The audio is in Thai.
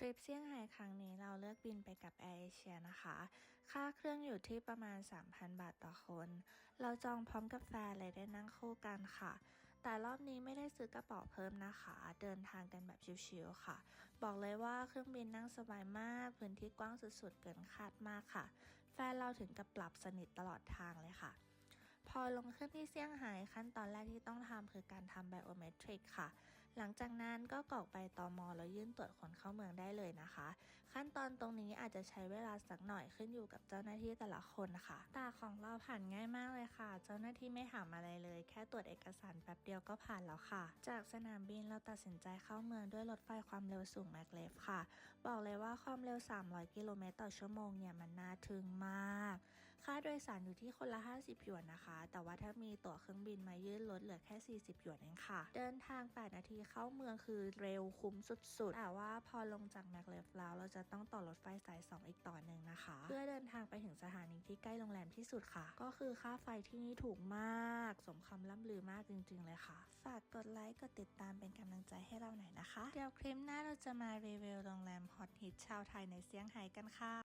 ทริปเซี่ยงไฮ้ครั้งนี้เราเลือกบินไปกับแอร์เอเชียนะคะ ค่าเครื่องอยู่ที่ประมาณ 3,000 บาทต่อคน เราจองพร้อมกับแฟนเลยได้นั่งคู่กันค่ะ แต่รอบนี้ไม่ได้ซื้อกระเป๋าเพิ่มนะคะ เดินทางกันแบบชิวๆค่ะ บอกเลยว่าเครื่องบินนั่งสบายมาก พื้นที่กว้างสุดๆ เกินคาดมากค่ะ แฟนเราถึงกับปรับสนิทตลอดทางเลยค่ะพอลงเครื่องที่เซี่ยงไฮ้ขั้นตอนแรกที่ต้องทำคือการทำไบโอเมตริกค่ะ หลังจากนั้นก็กรอกใบตอมอแล้วยื่นตรวจคนเข้าเมืองได้เลยนะคะ ขั้นตอนตรงนี้อาจจะใช้เวลาสักหน่อยขึ้นอยู่กับเจ้าหน้าที่แต่ละคนค่ะ แต่ของเราผ่านง่ายมากเลยค่ะ เจ้าหน้าที่ไม่ถามอะไรเลย แค่ตรวจเอกสารแป๊บเดียวก็ผ่านแล้วค่ะ จากสนามบินเราตัดสินใจเข้าเมืองด้วยรถไฟความเร็วสูงแมกเลฟค่ะ บอกเลยว่าความเร็ว 300 กิโลเมตรต่อชั่วโมงเนี่ยมันน่าทึ่งมาก ค่าโดยสารอยู่ที่คนละ 50 หยวนนะคะ แต่ว่าถ้ามีตั๋วเครื่องบินมายื่นลดเหลือแค่ 40 หยวนเองค่ะ เดินทาง 8 นาทีเข้าเมืองคือเร็วคุ้มสุดๆ แต่ว่าพอลงจากแมกเลฟแล้วเราจะต้องต่อรถไฟสาย 2 อีกต่อหนึ่งนะคะ เพื่อเดินทางไปถึงสถานีที่ใกล้โรงแรมที่สุดค่ะ ก็คือค่าไฟที่นี่ถูกมาก สมคำล่ำลือมากจริง ๆ เลยค่ะ ฝากกดไลค์กดติดตามเป็นกำลังใจให้เราหน่อยนะคะ เดี๋ยวคลิปหน้าเราจะมารีวิวโรงแรมฮอตฮิตชาวไทยในเซี่ยงไฮ้กันค่ะ